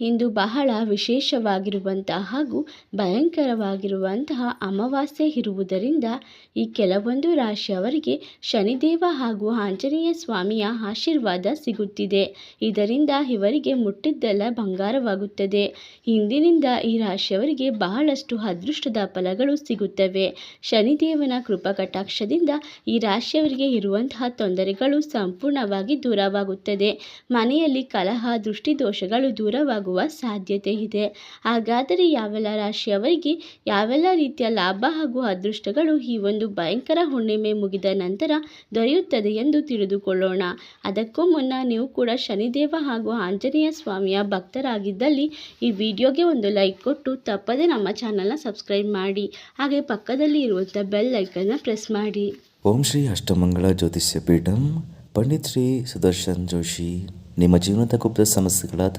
ಇಂದು ಬಹಳ ವಿಶೇಷವಾಗಿರುವಂತಹ ಹಾಗೂ ಭಯಂಕರವಾಗಿರುವಂತಹ ಅಮಾವಾಸ್ಯೆ ಇರುವುದರಿಂದ ಈ ಕೆಲವೊಂದು ರಾಶಿಯವರಿಗೆ ಶನಿದೇವ ಹಾಗೂ ಆಂಜನೇಯ ಸ್ವಾಮಿಯ ಆಶೀರ್ವಾದ ಸಿಗುತ್ತಿದೆ. ಇದರಿಂದ ಇವರಿಗೆ ಮುಟ್ಟಿದ್ದೆಲ್ಲ ಬಂಗಾರವಾಗುತ್ತದೆ. ಇಂದಿನಿಂದ ಈ ರಾಶಿಯವರಿಗೆ ಬಹಳಷ್ಟು ಅದೃಷ್ಟದ ಫಲಗಳು ಸಿಗುತ್ತವೆ. ಶನಿದೇವನ ಕೃಪಕಟಾಕ್ಷದಿಂದ ಈ ರಾಶಿಯವರಿಗೆ ಇರುವಂತಹ ತೊಂದರೆಗಳು ಸಂಪೂರ್ಣವಾಗಿ ದೂರವಾಗುತ್ತದೆ. ಮನೆಯಲ್ಲಿ ಕಲಹ, ದೃಷ್ಟಿದೋಷಗಳು ದೂರವಾಗುವ ಸಾಧ್ಯತೆ ಇದೆ. ಹಾಗಾದರೆ ಯಾವೆಲ್ಲ ರಾಶಿಯವರಿಗೆ ಯಾವೆಲ್ಲ ರೀತಿಯ ಲಾಭ ಹಾಗೂ ಅದೃಷ್ಟಗಳು ಈ ಒಂದು ಭಯಂಕರ ಹುಣ್ಣಿಮೆ ಮುಗಿದ ನಂತರ ದೊರೆಯುತ್ತದೆ ಎಂದು ತಿಳಿದುಕೊಳ್ಳೋಣ. ಅದಕ್ಕೂ ಮುನ್ನ ನೀವು ಕೂಡ ಶನಿದೇವ ಹಾಗೂ ಆಂಜನೇಯ ಸ್ವಾಮಿಯ ಭಕ್ತರಾಗಿದ್ದಲ್ಲಿ ಈ ವಿಡಿಯೋಗೆ ಒಂದು ಲೈಕ್ ಕೊಟ್ಟು ತಪ್ಪದೆ ನಮ್ಮ ಚಾನಲ್ನ ಸಬ್ಸ್ಕ್ರೈಬ್ ಮಾಡಿ. ಹಾಗೆ ಪಕ್ಕದಲ್ಲಿ ಇರುವಂಥ ಬೆಲ್ ಐಕನ್ನ ಪ್ರೆಸ್ ಮಾಡಿ. ಓಂ ಶ್ರೀ ಅಷ್ಟಮಂಗಳ ಜ್ಯೋತಿಷ್ಯ ಪೀಠಂ, ಪಂಡಿತ್ ಶ್ರೀ ಸುದರ್ಶನ್ ಜೋಶಿ. ನಿಮ್ಮ ಜೀವನದ ಗುಪ್ತ ಸಮಸ್ಯೆಗಳಾದ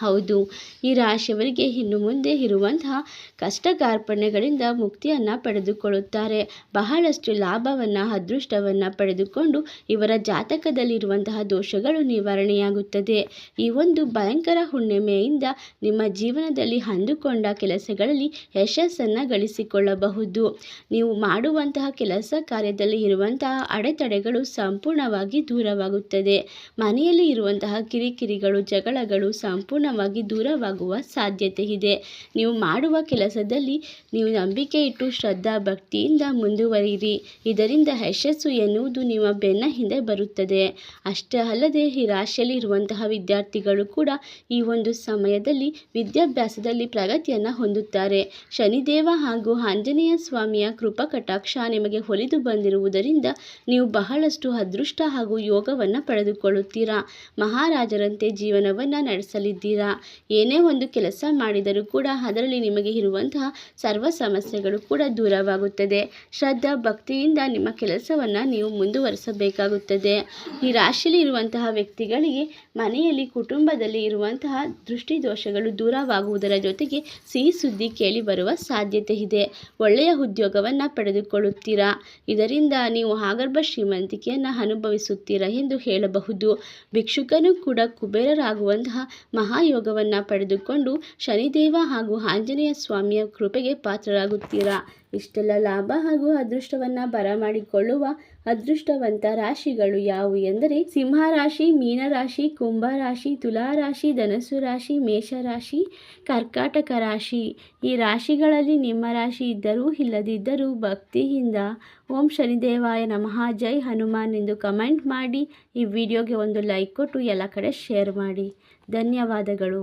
ಹೌದು, ಈ ರಾಶಿಯವರಿಗೆ ಇನ್ನು ಮುಂದೆ ಇರುವಂತಹ ಕಷ್ಟ ಕಾರ್ಪಣ್ಯಗಳಿಂದ ಮುಕ್ತಿಯನ್ನು ಪಡೆದುಕೊಳ್ಳುತ್ತಾರೆ. ಬಹಳಷ್ಟು ಲಾಭವನ್ನು, ಅದೃಷ್ಟವನ್ನು ಪಡೆದುಕೊಂಡು ಇವರ ಜಾತಕದಲ್ಲಿರುವಂತಹ ದೋಷಗಳು ನಿವಾರಣೆಯಾಗುತ್ತದೆ. ಈ ಒಂದು ಭಯಂಕರ ಹುಣ್ಣಿಮೆಯಿಂದ ನಿಮ್ಮ ಜೀವನದಲ್ಲಿ ಅಂದುಕೊಂಡ ಕೆಲಸಗಳಲ್ಲಿ ಯಶಸ್ಸನ್ನು ಗಳಿಸಿಕೊಳ್ಳಬಹುದು. ನೀವು ಮಾಡುವಂತಹ ಕೆಲಸ ಕಾರ್ಯದಲ್ಲಿ ಇರುವಂತಹ ಅಡೆತಡೆಗಳು ಸಂಪೂರ್ಣವಾಗಿ ದೂರವಾಗುತ್ತದೆ. ಮನೆಯಲ್ಲಿ ಇರುವಂತಹ ಕಿರಿಕಿರಿಗಳು, ಜಗಳಗಳು ಸಂಪೂರ್ಣವಾಗಿ ದೂರವಾಗುವ ಸಾಧ್ಯತೆ ಇದೆ ನೀವು ಮಾಡುವ ಕೆಲಸದಲ್ಲಿ ನೀವು ನಂಬಿಕೆ ಇಟ್ಟು ಶ್ರದ್ಧಾ ಭಕ್ತಿಯಿಂದ ಮುಂದುವರಿಯಿರಿ. ಇದರಿಂದ ಯಶಸ್ಸು ಎನ್ನುವುದು ನಿಮ್ಮ ಬೆನ್ನ ಹಿಂದೆ ಬರುತ್ತದೆ. ಅಷ್ಟೇ ಅಲ್ಲದೆ ಈ ರಾಶಿಯಲ್ಲಿ ಇರುವಂತಹ ವಿದ್ಯಾರ್ಥಿಗಳು ಕೂಡ ಈ ಒಂದು ಸಮಯದಲ್ಲಿ ವಿದ್ಯಾಭ್ಯಾಸದಲ್ಲಿ ಪ್ರಗತಿಯನ್ನು ಹೊಂದುತ್ತಾರೆ. ಶನಿದೇವ ಹಾಗೂ ಆಂಜನೇಯ ಸ್ವಾಮಿಯ ಕೃಪಾ ಕಟಾಕ್ಷ ನಿಮಗೆ ಒಲಿದು ಬಂದಿರುವುದರಿಂದ ನೀವು ಬಹಳಷ್ಟು ಅದೃಷ್ಟ ಹಾಗೂ ಯೋಗವನ್ನು ಪಡೆದುಕೊಳ್ಳುತ್ತೀರಾ. ಮಹಾರಾಜರಂತೆ ಜೀವನವನ್ನು ನಡೆಸಲಿದ್ದೀರಾ? ಏನೇ ಒಂದು ಕೆಲಸ ಮಾಡಿದರೂ ಕೂಡ ಅದರಲ್ಲಿ ನಿಮಗೆ ಇರುವಂತಹ ಸರ್ವ ಸಮಸ್ಯೆಗಳು ಕೂಡ ದೂರವಾಗುತ್ತದೆ. ಶ್ರದ್ಧಾ ಭಕ್ತಿಯಿಂದ ನಿಮ್ಮ ಕೆಲಸವನ್ನು ನೀವು ಮುಂದುವರಿಸಬೇಕಾಗುತ್ತದೆ. ಈ ರಾಶಿಯಲ್ಲಿ ಇರುವಂತಹ ವ್ಯಕ್ತಿಗಳಿಗೆ ಮನೆಯಲ್ಲಿ, ಕುಟುಂಬದಲ್ಲಿ ಇರುವಂತಹ ದೃಷ್ಟಿದೋಷಗಳು ದೂರವಾಗುವುದರ ಜೊತೆಗೆ ಸಿಹಿ ಸುದ್ದಿ ಕೇಳಿ ಬರುವ ಸಾಧ್ಯತೆ ಇದೆ. ಒಳ್ಳೆಯ ಉದ್ಯೋಗವನ್ನು ಪಡೆದುಕೊಳ್ಳುತ್ತೀರಾ? ಇದರಿಂದ ನೀವು ಆಗರ್ಭ ಶ್ರೀಮಂತಿಕೆಯನ್ನು ಅನುಭವಿಸುತ್ತೀರಾ ಎಂದು ಹೇಳಬಹುದು. ಭಿಕ್ಷುಕನು ಕೂಡ ಕುಬೇರರಾಗುವಂತಹ ಮಹಾಯೋಗವನ್ನು ಪಡೆದುಕೊಂಡು ಶನಿದೇವ ಹಾಗೂ ಆಂಜನೇಯ ಸ್ವಾಮಿಯ ಕೃಪೆಗೆ ಪಾತ್ರರಾಗುತ್ತೀರಾ? ಇಷ್ಟೆಲ್ಲ ಲಾಭ ಹಾಗೂ ಅದೃಷ್ಟವನ್ನು ಬರಮಾಡಿಕೊಳ್ಳುವ ಅದೃಷ್ಟವಂತ ರಾಶಿಗಳು ಯಾವುವು ಎಂದರೆ ಸಿಂಹರಾಶಿ, ಮೀನರಾಶಿ, ಕುಂಭರಾಶಿ, ತುಲಾರಾಶಿ, ಧನಸ್ಸು ರಾಶಿ, ಮೇಷರಾಶಿ, ಕರ್ಕಾಟಕ ರಾಶಿ. ಈ ರಾಶಿಗಳಲ್ಲಿ ನಿಮ್ಮ ರಾಶಿ ಇದ್ದರೂ ಇಲ್ಲದಿದ್ದರೂ ಭಕ್ತಿಯಿಂದ ಓಂ ಶನಿದೇವಾಯ ನಮಃ, ಜೈ ಹನುಮಾನ್ ಎಂದು ಕಮೆಂಟ್ ಮಾಡಿ. ಈ ವಿಡಿಯೋಗೆ ಒಂದು ಲೈಕ್ ಕೊಟ್ಟು ಎಲ್ಲ ಕಡೆ ಶೇರ್ ಮಾಡಿ. ಧನ್ಯವಾದಗಳು.